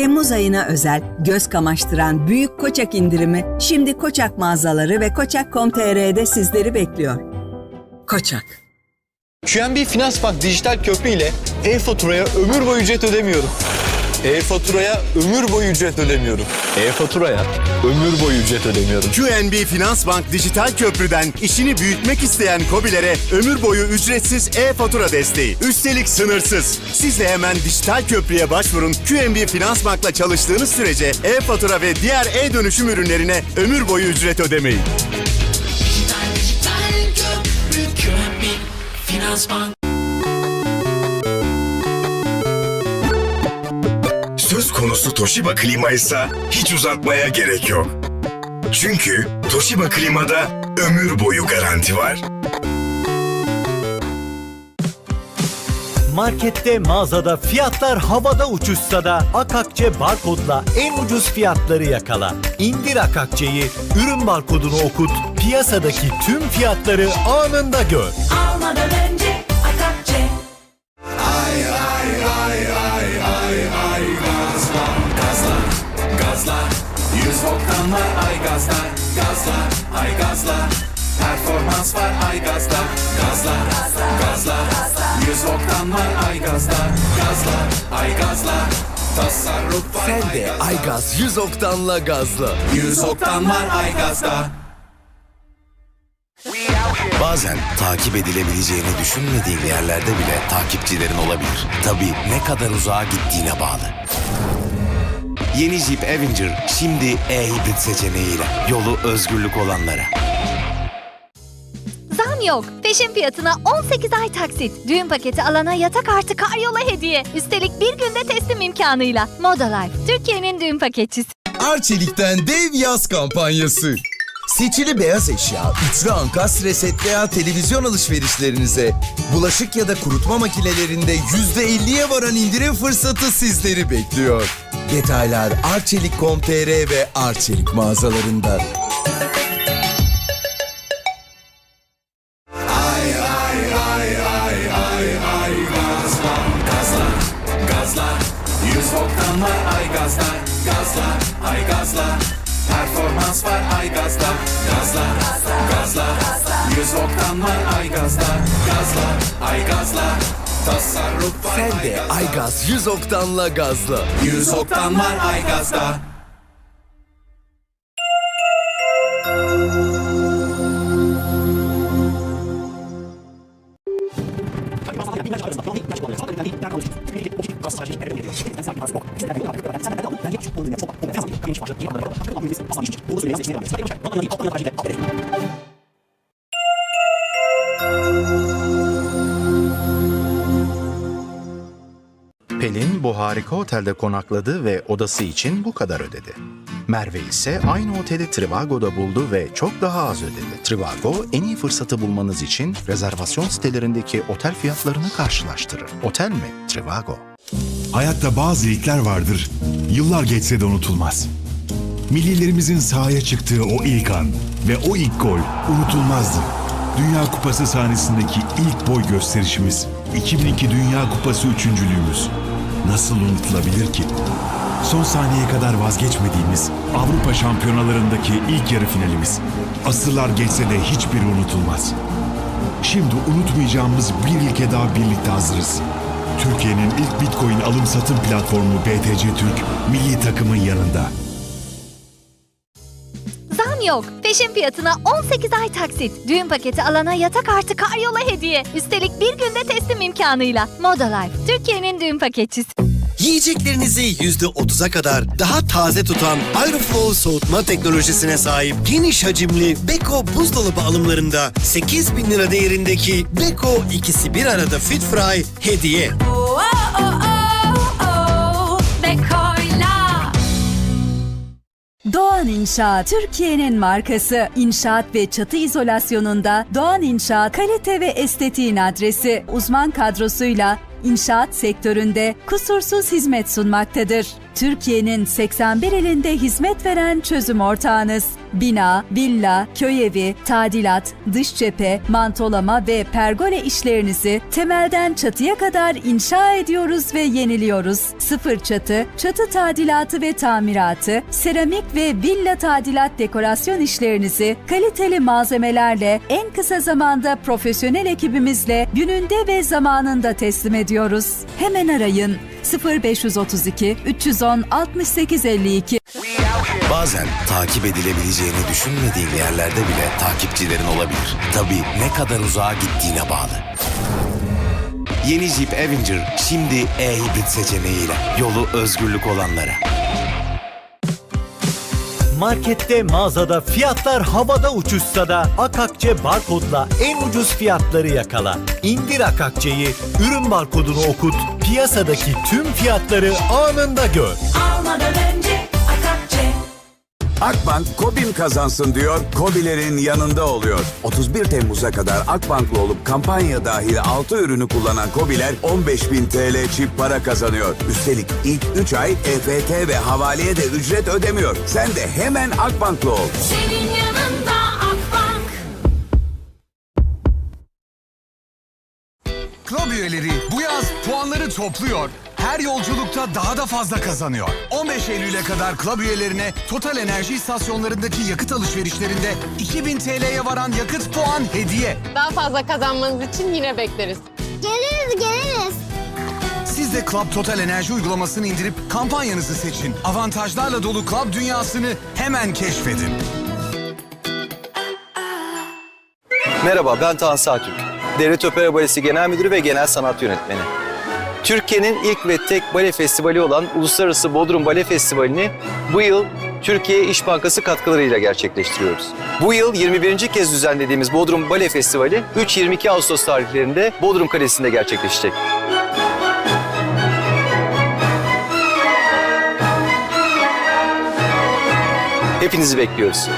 Temmuz ayına özel göz kamaştıran büyük Koçak indirimi şimdi Koçak mağazaları ve Koçak.com.tr'de sizleri bekliyor. Koçak. QNB Finans Bank dijital köprü ile e-faturaya ömür boyu ücret ödemiyorum. E-faturaya ömür boyu ücret ödemiyorum. E-faturaya ömür boyu ücret ödemiyorum. QNB Finans Bank Dijital Köprü'den işini büyütmek isteyen KOBİ'lere ömür boyu ücretsiz e-fatura desteği. Üstelik sınırsız. Siz de hemen Dijital Köprü'ye başvurun. QNB Finans Bank'la çalıştığınız sürece e-fatura ve diğer e-dönüşüm ürünlerine ömür boyu ücret ödemeyin. Dijital dijital köprü QNB Finans Bank Söz konusu Toshiba klima ise hiç uzatmaya gerek yok. Çünkü Toshiba klimada ömür boyu garanti var. Markette, mağazada fiyatlar havada uçuşsa da Akakçe barkodla en ucuz fiyatları yakala. İndir Akakçe'yi, ürün barkodunu okut, piyasadaki tüm fiyatları anında gör. almadan önce Var ay gazla Gazla, ay gazla Performans var ay gazla Gazla, gazla Yüz var ay gazla Gazla, ay gazla Tasarruf var Sen de Aygaz 100 oktanla gazla. Yüz volttan var ay gazla Bazen takip edilebileceğini düşünmediğin yerlerde bile takipçilerin olabilir. Tabii ne kadar uzağa gittiğine bağlı. Yeni Jeep Avenger şimdi e-hibrit seçeneğiyle yolu özgürlük olanlara. Zam yok. Peşin fiyatına 18 ay taksit. Düğün paketi alana yatak artı karyola hediye. Üstelik bir günde teslim imkanıyla. Moda Life, Türkiye'nin düğün paketçisi. Arçelik'ten dev yaz kampanyası. Seçili beyaz eşya, üçlü ankas reset veya televizyon alışverişlerinize bulaşık ya da kurutma makinelerinde %50'ye varan indirim fırsatı sizleri bekliyor. Detaylar arçelik.com.tr ve Arçelik mağazalarında. Gazla, yüz volttan var ay gazla Gazla, ay gazla Performans var ay gazla Gazla, gazla Yüz volttan var ay gazla Gazla, ay gazla Tasarruf var Sen ay de gazla Aygaz 100 oktanla gazla. Yüz volttan var ay gazla Pelin bu harika otelde konakladı ve odası için bu kadar ödedi. Merve ise aynı oteli Trivago'da buldu ve çok daha az ödedi. Trivago en iyi fırsatı bulmanız için rezervasyon sitelerindeki otel fiyatlarını karşılaştırır. Otel mi? Trivago. Hayatta bazı ilkler vardır. Yıllar geçse de unutulmaz. Millilerimizin sahaya çıktığı o ilk an ve o ilk gol unutulmazdı. Dünya Kupası sahnesindeki ilk boy gösterişimiz, 2002 Dünya Kupası üçüncülüğümüz. Nasıl unutulabilir ki? Son saniyeye kadar vazgeçmediğimiz Avrupa şampiyonalarındaki ilk yarı finalimiz. Asırlar geçse de hiçbiri unutulmaz. Şimdi unutmayacağımız bir ilke daha birlikte hazırız. Türkiye'nin ilk Bitcoin alım satım platformu BTC Türk milli takımın yanında. Zam yok. Peşin fiyatına 18 ay taksit. Düğün paketi alana yatak artı karyola hediye. Üstelik bir günde teslim imkanıyla. Moda Life, Türkiye'nin düğün paketçisi. Yiyeceklerinizi %30'a kadar daha taze tutan Aeroflow soğutma teknolojisine sahip geniş hacimli Beko buzdolabı alımlarında 8 bin lira değerindeki Beko ikisi bir arada Fit Fry hediye. Doğan İnşaat, Türkiye'nin markası. İnşaat ve çatı izolasyonunda Doğan İnşaat, kalite ve estetiğin adresi. Uzman kadrosuyla inşaat sektöründe kusursuz hizmet sunmaktadır. Türkiye'nin 81 ilinde hizmet veren çözüm ortağınız. Bina, villa, köy evi, tadilat, dış cephe, mantolama ve pergole işlerinizi temelden çatıya kadar inşa ediyoruz ve yeniliyoruz. Sıfır çatı, çatı tadilatı ve tamiratı, seramik ve villa tadilat dekorasyon işlerinizi kaliteli malzemelerle en kısa zamanda profesyonel ekibimizle gününde ve zamanında teslim ediyoruz. Hemen arayın 0532 310 6852 Bazen takip edilebileceğini düşünmediğin yerlerde bile takipçilerin olabilir. Tabii ne kadar uzağa gittiğine bağlı. Yeni Jeep Avenger şimdi e-hibrit seçeneğiyle yolu özgürlük olanlara. Markette, mağazada fiyatlar havada uçuşsa da Akakçe barkodla en ucuz fiyatları yakala. İndir Akakçe'yi, ürün barkodunu okut, piyasadaki tüm fiyatları anında gör. Almadan önce Akakçe. Akbank Kobim kazansın diyor, Kobilerin yanında oluyor. 31 Temmuz'a kadar Akbank'lı olup kampanya dahil 6 ürünü kullanan Kobiler 15.000 TL çift para kazanıyor. Üstelik ilk 3 ay EFT ve havaleye de ücret ödemiyor. Sen de hemen Akbank'lı ol. Senin yanında Club üyeleri bu yaz puanları topluyor. Her yolculukta daha da fazla kazanıyor. 15 Eylül'e kadar Club üyelerine Total Enerji istasyonlarındaki yakıt alışverişlerinde 2000 TL'ye varan yakıt puan hediye. Daha fazla kazanmanız için yine bekleriz. Geliriz geliriz. Siz de Club Total Enerji uygulamasını indirip kampanyanızı seçin. Avantajlarla dolu Club dünyasını hemen keşfedin. Merhaba ben Tansu Akif. Devlet Opera Balesi Genel Müdürü ve Genel Sanat Yönetmeni. Türkiye'nin ilk ve tek bale festivali olan Uluslararası Bodrum Bale Festivali'ni bu yıl Türkiye İş Bankası katkılarıyla gerçekleştiriyoruz. Bu yıl 21. kez düzenlediğimiz Bodrum Bale Festivali 3-22 Ağustos tarihlerinde Bodrum Kalesi'nde gerçekleşecek. Hepinizi bekliyoruz.